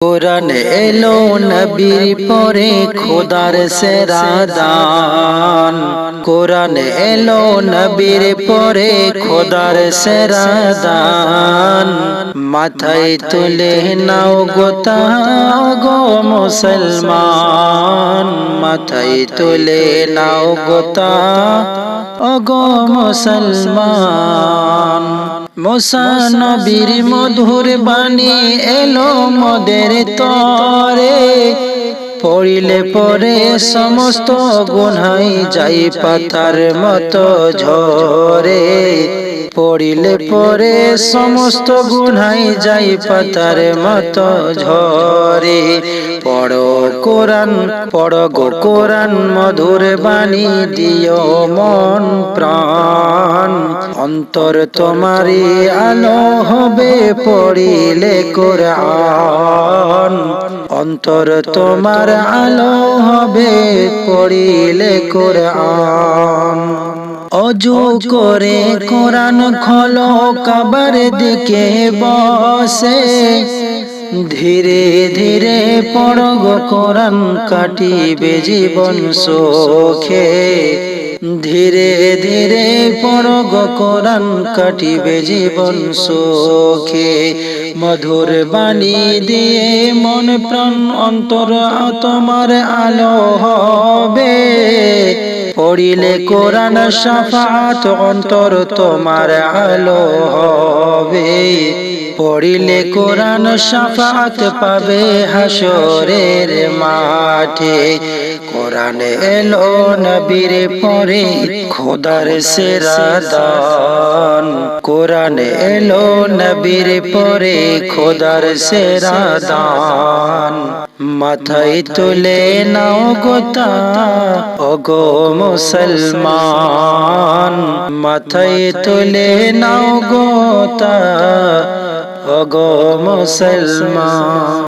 কোরআন এলো নবীর পরে খোদার সেরাদান কোরআন এলো নবীর পরে খোদার সেরাদান মাথায় তুলে নাও গোতা গো মুসলমান। মাথায় তুলে নাও গোতা অগো মুসলমান। মোসা নবীর মধুর বাণী এলো মদের তরে। পড়িলে পরে সমস্ত গুনাই যাই পাতার মতো ঝরে। পড়িলে পরে সমস্ত গুনাই যাই পাতার মতো ঝরে। পড়ো কোরআন পড়ো গো কোরআন মধুর বাণী দিও মন প্রাণ। অন্তর তোমারি আলো হবে পড়িলে কোরআন। অন্তর তোমার আলো হবে পড়িলে কোরআন। অজু করে কোরআন খোলো, কবর দিকে বসে। ধীরে ধীরে পড়গ, কোরআন কাটিবে জীবন সুখে। ধীরে ধীরে পড়গ, কোরআন কাটিবে জীবন সুখে। মধুর বাণী দিয়ে মন প্রাণ অন্তর তোমার আলো হবে। পড়িলে কোরআন সাফাত অন্তর তোমার আলো হবে। পড়িলে কোরআন সাফাত পাবে হাসরের মাঠে। কোরআন এলো নবীর পরে খোদার সেরাদান কোরআন এলো নবীর পরে খোদার সেরাদান মাথায় তুলে নাও গোতা অগো মুসলমান। মাথায় তুলে নাও গোতা অগো মুসলমান।